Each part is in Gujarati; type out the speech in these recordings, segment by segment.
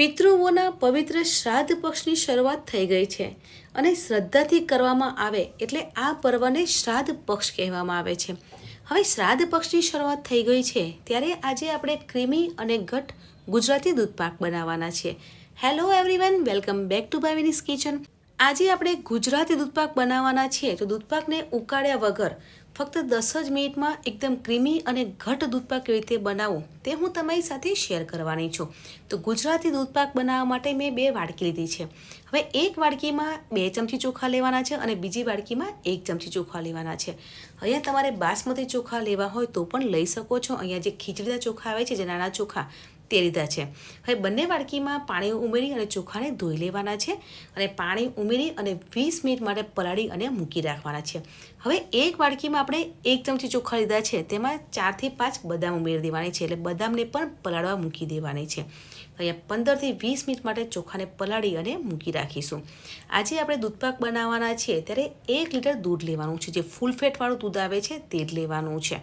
પિતૃઓના પવિત્ર શ્રાદ્ધ પક્ષની શરૂઆત થઈ ગઈ છે અને શ્રદ્ધાથી કરવામાં આવે એટલે આ પર્વને શ્રાદ્ધ પક્ષ કહેવામાં આવે છે. હવે શ્રાદ્ધ પક્ષની શરૂઆત થઈ ગઈ છે ત્યારે આજે આપણે ક્રીમી અને ઘટ ગુજરાતી દૂધપાક બનાવવાના છીએ hello everyone welcome back to Bhavini's kitchen આજે આપણે ગુજરાતી દૂધપાક બનાવવાના છીએ. તો દૂધપાકને ઉકાળ્યા વગર ફક્ત દસ જ મિનિટમાં એકદમ ક્રીમી અને ઘટ દૂધપાક કેવી રીતે બનાવવું તે હું તમારી સાથે શેર કરવાની છું. તો ગુજરાતી દૂધપાક બનાવવા માટે મેં બે વાડકી લીધી છે. હવે એક વાડકીમાં બે ચમચી ચોખા લેવાના છે અને બીજી વાડકીમાં એક ચમચી ચોખા લેવાના છે. અહીંયા તમારે બાસમતી ચોખા લેવા હોય તો પણ લઈ શકો છો. અહીંયા જે ખીચડીના ચોખા આવે છે, જે નાના ચોખા તે લીધા છે. હવે બંને વાડકીમાં પાણી ઉમેરી અને ચોખાને ધોઈ લેવાના છે અને પાણી ઉમેરી અને વીસ મિનિટ માટે પલાળી અને મૂકી રાખવાના છે. હવે એક વાડકીમાં આપણે એક ચમચી ચોખા લીધા છે, તેમાં ચારથી પાંચ બદામ ઉમેરી દેવાની છે, એટલે બદામને પણ પલાળવા મૂકી દેવાની છે. અહીંયા પંદરથી વીસ મિનિટ માટે ચોખાને પલાળી અને મૂકી રાખીશું. આજે આપણે દૂધપાક બનાવવાના છીએ ત્યારે એક લીટર દૂધ લેવાનું છે, જે ફૂલ ફેટવાળું દૂધ આવે છે તે જ લેવાનું છે.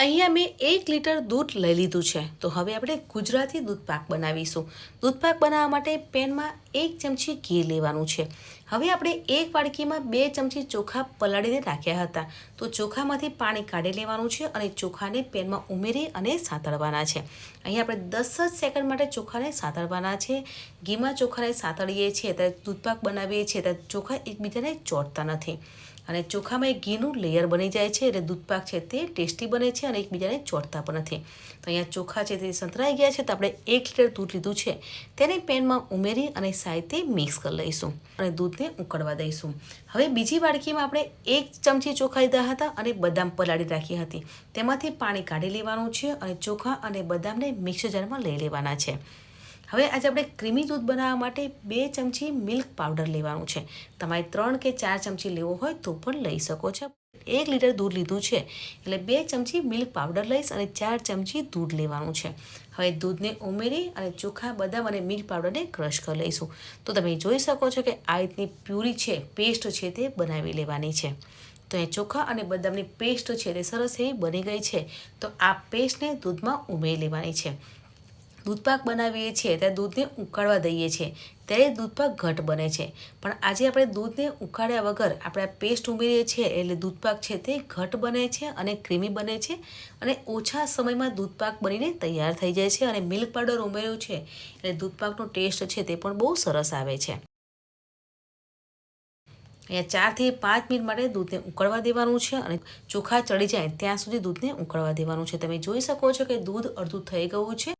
અહીંયા મેં એક લીટર દૂધ લઈ લીધું છે. તો હવે આપણે ગુજરાતી દૂધપાક બનાવીશું. દૂધપાક બનાવવા માટે પેનમાં એક ચમચી ઘી લેવાનું છે. હવે આપણે એક વાડકીમાં બે ચમચી ચોખા પલાળીને રાખ્યા હતા. તો ચોખામાંથી પાણી કાઢી લેવાનું છે અને ચોખાને પેનમાં ઉમેરી અને સાતળવાના છે. અહીંયા આપણે દસ જ સેકન્ડ માટે ચોખાને સાતળવાના છે. ઘીમાં ચોખાને સાતળીએ છીએ ત્યારે દૂધપાક બનાવીએ છીએ ત્યારે ચોખા એકબીજાને ચોટતા નથી. અને ચોખામાં એક ઘીનું લેયર બની જાય છે એટલે દૂધપાક છે તે ટેસ્ટી બને છે અને એકબીજાને ચોટતા પણ નથી. તો અહીંયા ચોખા છે તે સંતરાઈ ગયા છે તો આપણે એક લીટર દૂધ લીધું છે. તેને પેનમાં ઉમેરી અને સાઈતે મિક્સ કરી લઈશું. અને દૂધને ઉકળવા દઈશું. હવે બીજી વાડકીમાં આપણે એક ચમચી ચોખા લીધા હતા અને બદામ પલાળી રાખી હતી. તેમાંથી પાણી કાઢી લેવાનું છે અને ચોખા અને બદામને મિક્સર જારમાં લઈ લેવાના છે. હવે આજે આપણે ક્રીમી દૂધ બનાવવા માટે બે ચમચી મિલ્ક પાવડર લેવાનું છે. તમારે ત્રણ કે ચાર ચમચી લેવો હોય તો પણ લઈ શકો છો. એક લીટર દૂધ લીધું છે. એટલે બે ચમચી મિલ્ક પાવડર લઈશ અને ચાર ચમચી દૂધ લેવાનું છે. હવે દૂધને ઉમેરી અને ચોખા, બદામ અને મિલ્ક પાવડરને ક્રશ કરી લઈશું. તો તમે જોઈ શકો છો કે આ રીતની પ્યુરી છે પેસ્ટ છે તે બનાવી લેવાની છે. તો એ ચોખા અને બદામની પેસ્ટ છે તે સરસ એવી બની ગઈ છે. તો આ પેસ્ટને દૂધમાં ઉમેરી લેવાની છે. દૂધપાક બનાવીએ છીએ ત્યારે દૂધને ઉકાળવા દઈએ છીએ. ત્યારે દૂધપાક ઘટ બને છે. પણ આજે આપણે દૂધને ઉકાળ્યા વગર આપણે પેસ્ટ ઉમેરીએ છીએ એટલે દૂધપાક છે તે ઘટ બને છે અને ક્રીમી બને છે અને ઓછા સમયમાં દૂધપાક બનીને તૈયાર થઈ જાય છે અને મિલ્ક પાવડર ઉમેર્યું છે એટલે દૂધપાકનો ટેસ્ટ છે તે પણ બહુ સરસ આવે છે. અહીંયા ચારથી પાંચ મિનિટ માટે દૂધને ઉકળવા દેવાનું છે અને ચોખા ચડી જાય ત્યાં સુધી દૂધને ઉકળવા દેવાનું છે. તમે જોઈ શકો છો કે દૂધ અડધું થઈ ગયું છે.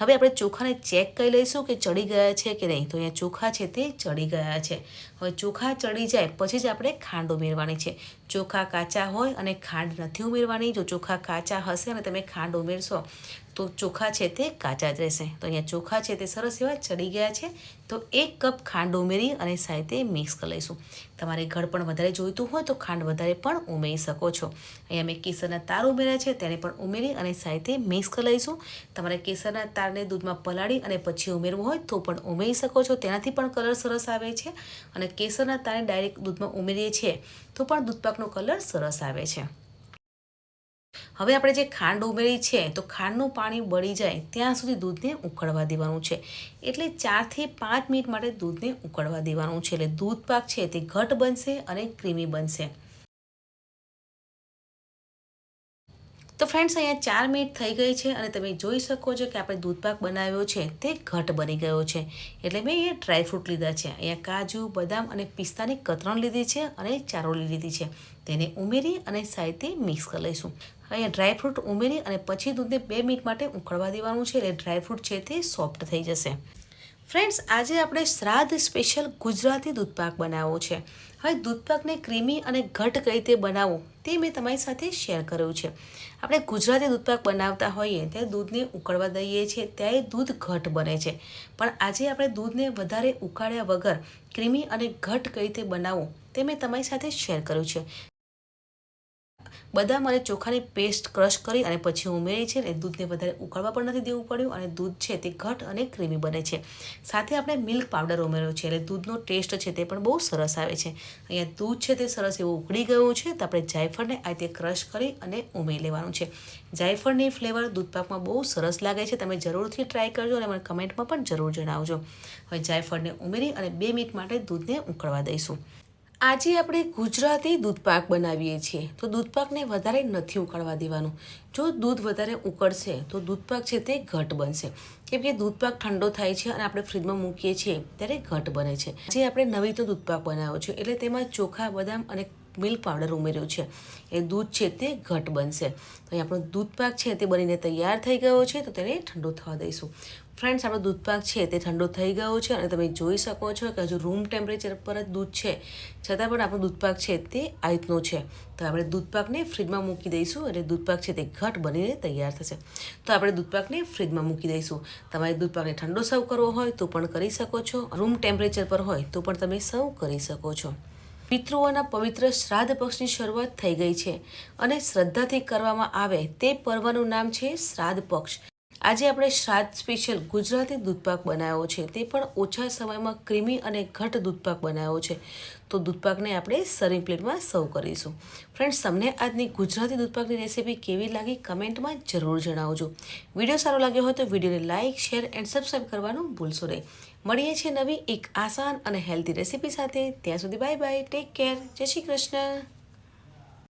હવે આપણે ચોખાને ચેક કરી લઈશું કે ચડી ગયા છે કે નહીં. તો અહીંયા ચોખા છે તે ચડી ગયા છે. હવે ચોખા ચડી જાય પછી જ આપણે ખાંડ ઉમેરવાની છે. ચોખા કાચા હોય અને ખાંડ નથી ઉમેરવાની. જો ચોખા કાચા હશે અને તમે ખાંડ ઉમેરશો, તો ચોખા છે તે કાચા જ રહેશે. તો અહીંયા ચોખા છે તે સરસ એવા ચડી ગયા છે. તો એક કપ ખાંડ ઉમેરી અને સાથે મિક્સ કરી લઈશું. તમારે ઘર પણ વધારે જોઈતું હોય તો ખાંડ વધારે પણ ઉમેરી શકો છો. અહીંયા મેં કેસરના તાર ઉમેર્યા છે, તેને પણ ઉમેરી અને સાથે મિક્સ કરી લઈશું. તમારે કેસરના તારને દૂધમાં પલાળી અને પછી ઉમેરવું હોય તો પણ ઉમેરી શકો છો. તેનાથી પણ કલર સરસ આવે છે અને કેસરના તારને ડાયરેક્ટ દૂધમાં ઉમેરીએ છીએ તો પણ દૂધપાકનો કલર સરસ આવે છે. હવે આપણે જે ખાંડ ઉમેરી છે તો ખાંડનું પાણી બળી જાય ત્યાં સુધી દૂધને ઉકળવા દેવાનું છે. એટલે ચારથી પાંચ મિનિટ માટે દૂધને ઉકળવા દેવાનું છે. એટલે દૂધ પાક છે તે ઘટ બનશે અને ક્રીમી બનશે. તો ફ્રેન્ડ્સ અહીંયા ચાર મિનિટ થઈ ગઈ છે અને તમે જોઈ શકો છો કે આપણે દૂધપાક બનાવ્યો છે. તે ઘટ બની ગયો છે. એટલે મેં અહીંયા ડ્રાયફ્રૂટ લીધા છે. અહીંયા કાજુ, બદામ અને પિસ્તાની કતરણ લીધી છે અને ચારોળી લીધી છે. તેને ઉમેરી અને સાઈડથી મિક્સ કરી લઈશું. અહીંયા ડ્રાયફ્રૂટ ઉમેરી અને પછી દૂધને બે મિનિટ માટે ઉકળવા દેવાનું છે. એટલે ડ્રાયફ્રૂટ છે તે સોફ્ટ થઈ જશે. ફ્રેન્ડ્સ આજે આપણે શ્રાદ્ધ સ્પેશિયલ ગુજરાતી દૂધપાક બનાવવો છે. હવે દૂધપાકને ક્રીમી અને ઘટ કઈ રીતે બનાવવું તે મેં તમારી સાથે શેર કર્યું છે. આપણે ગુજરાતી દૂધપાક બનાવતા હોઈએ ત્યારે દૂધને ઉકળવા દઈએ છીએ, ત્યારે દૂધ ઘટ બને છે. પણ આજે આપણે દૂધને વધારે ઉકાળ્યા વગર ક્રીમી અને ઘટ કઈ રીતે બનાવવું તે મેં તમારી સાથે શેર કર્યું છે. બદામ અને ચોખાની પેસ્ટ ક્રશ કરી અને પછી ઉમેરી છે અને દૂધને વધારે ઉકાળવા પણ નથી દેવું પડ્યું અને દૂધ છે તે ઘટ અને ક્રીમી બને છે. સાથે આપણે મિલ્ક પાવડર ઉમેર્યો છે એટલે દૂધનો ટેસ્ટ છે તે પણ બહુ સરસ આવે છે. અહીંયા દૂધ છે તે સરસ એવું ઉકળી ગયું છે તો આપણે જાયફળને આ રીતે ક્રશ કરી અને ઉમેરી લેવાનું છે. જાયફળની ફ્લેવર દૂધપાકમાં બહુ સરસ લાગે છે. તમે જરૂરથી ટ્રાય કરજો અને મને કમેન્ટમાં પણ જરૂર જણાવજો. હવે જાયફળને ઉમેરી અને બે મિનિટ માટે દૂધને ઉકળવા દઈશું. આજે આપણે ગુજરાતી દૂધપાક બનાવીએ છીએ. તો દૂધપાકને વધારે નથી ઉકાળવા દેવાનું. જો દૂધ વધારે ઉકળશે, તો દૂધપાક છે તે ઘટ બનશે. કેમ કે દૂધપાક ઠંડો થાય છે અને આપણે ફ્રીજમાં મૂકીએ છીએ, ત્યારે ઘટ બને છે. જે આપણે નવી તો દૂધપાક બનાવ્યો છે, એટલે તેમાં ચોખા, બદામ અને મિલ્ક પાવડર ઉમેર્યું છે. એ દૂધ છે તે ઘટ બનશે. તો આપણો દૂધપાક છે તે બનીને તૈયાર થઈ ગયો છે, તો તેને ઠંડો થવા દઈશું. ફ્રેન્ડ્સ, આપણો દૂધપાક છે તે ઠંડો થઈ ગયો છે અને તમે જોઈ શકો છો કે હજુ રૂમ ટેમ્પરેચર પર જ દૂધ છે. છતાં પણ આપણો દૂધપાક છે તે આ રીતનો છે. તો આપણે દૂધપાકને ફ્રીજમાં મૂકી દઈશું એટલે દૂધપાક છે તે ઘટ બનીને તૈયાર થશે. તો આપણે દૂધપાકને ફ્રીજમાં મૂકી દઈશું. તમારે દૂધપાકને ઠંડો સર્વ કરવો હોય તો પણ કરી શકો છો. રૂમ ટેમ્પરેચર પર હોય તો પણ તમે સર્વ કરી શકો છો. પિતૃઓના પવિત્ર શ્રાદ્ધ પક્ષની શરૂઆત થઈ ગઈ છે અને શ્રદ્ધાથી કરવામાં આવે તે પર્વનું નામ છે શ્રાદ્ધ પક્ષ. આજે આપણે શ્રાદ્ધ સ્પેશિયલ ગુજરાતી દૂધપાક બનાવ્યો છે. તે પણ ઓછા સમયમાં ક્રીમી અને ઘટ દૂધપાક બનાવ્યો છે. તો દૂધપાકને આપણે સર્વિંગ પ્લેટમાં સર્વ કરીશું. ફ્રેન્ડ્સ તમને આજની ગુજરાતી દૂધપાકની રેસીપી કેવી લાગી કમેન્ટમાં જરૂર જણાવજો. વીડિયો સારો લાગ્યો હોય તો વિડીયોને લાઇક શેર એન્ડ સબસ્ક્રાઈબ કરવાનું ભૂલશો નહીં. મળીએ છીએ નવી એક આસાન અને હેલ્ધી રેસીપી સાથે. ત્યાં સુધી બાય બાય ટેક કેર જય શ્રી કૃષ્ણ.